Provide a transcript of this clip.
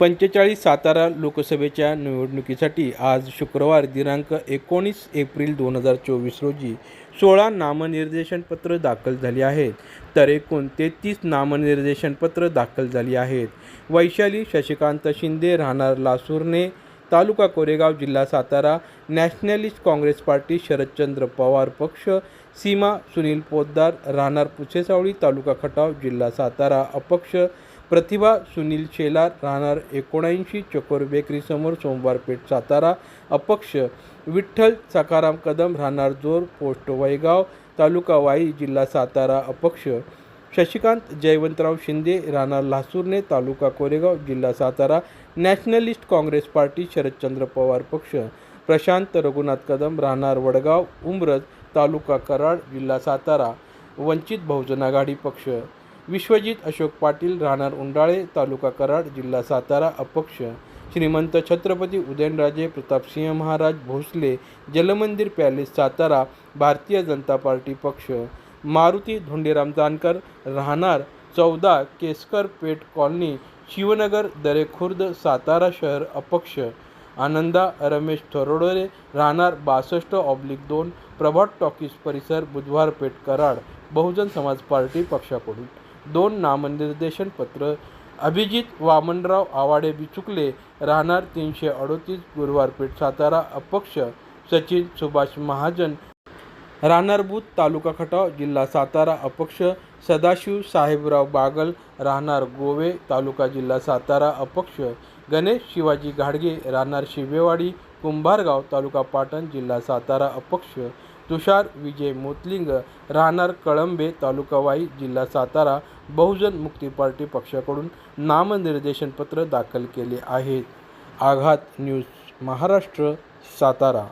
पंचेचाळीस सातारा लोकसभेच्या निवडणुकीसाठी आज शुक्रवार दिनांक एकोणीस एप्रिल दोन हजार चोवीस रोजी सोळा नामनिर्देशनपत्र दाखल झाली आहेत. तर एकूण तेहतीस नामनिर्देशनपत्र दाखल झाली आहेत. वैशाली शशिकांत शिंदे राहणार लासूरने तालुका कोरेगाव जिल्हा Satara Nationalist Congress Party Sharadchandra Pawar पक्ष सीमा सुनील पोद्दार राहणार पुसेसावळी तालुका खटाव जिल्हा सातारा अपक्ष प्रतिभा सुनील शेलार राहणार एकोणऐंशी चकोर बेकरी समोर सोमवारपेठ सातारा अपक्ष विठ्ठल सकाराम कदम राहणार जोर पोस्ट वैगाव तालुका वाई जिल्हा सातारा अपक्ष शशिकांत जयवंतराव शिंदे राहणार लासूरने तालुका कोरेगाव जिल्हा Satara Nationalist Congress Party Sharadchandra Pawar पक्ष प्रशांत रघुनाथ कदम राहणार वडगाव उमरज तालुका कराड जिल्हा सातारा वंचित बहुजन आघाडी पक्ष. विश्वजित अशोक पाटील राहणार उंडाळे तालुका कराड जिल्हा सातारा अपक्ष. श्रीमंत छत्रपती उदयनराजे प्रतापसिंह महाराज भोसले जलमंदिर पॅलेस सातारा भारतीय जनता पार्टी पक्ष. मारुती धोंडीराम जानकर राहणार चौदा केसकर पेठ कॉलनी शिवनगर दरेखुर्द सातारा शहर अपक्ष. आनंदा रमेश थोरडोरे राहणार बासष्ट ऑब्लिक दोन प्रभात टॉकीज परिसर बुधवार पेठ कराड बहुजन समाज पार्टी पक्षाकडून. दोन नामनिर्देशन पत्र अभिजित वामनराव आवाडे बिचुकले राहणार तीनशे अडोतीस गुरुवारपेठ सातारा अपक्ष सचिन सुभाष महाजन. राहणार बुध तालुका खटाव जिल्हा सातारा अपक्ष सदाशिव साहेबराव बागल राहणार गोवे तालुका जिल्हा सातारा अपक्ष गणेश शिवाजी घाडगे राहणार शिवेवाडी कुंभारगाव तालुका पाटण जिल्हा सातारा अपक्ष तुषार विजय मोतलिंग राहणार कळंबे तालुका वाई जिल्हा सातारा बहुजन मुक्ती पार्टी पक्षाकडून नामनिर्देशनपत्र दाखल केले आहेत आघात न्यूज महाराष्ट्र सातारा.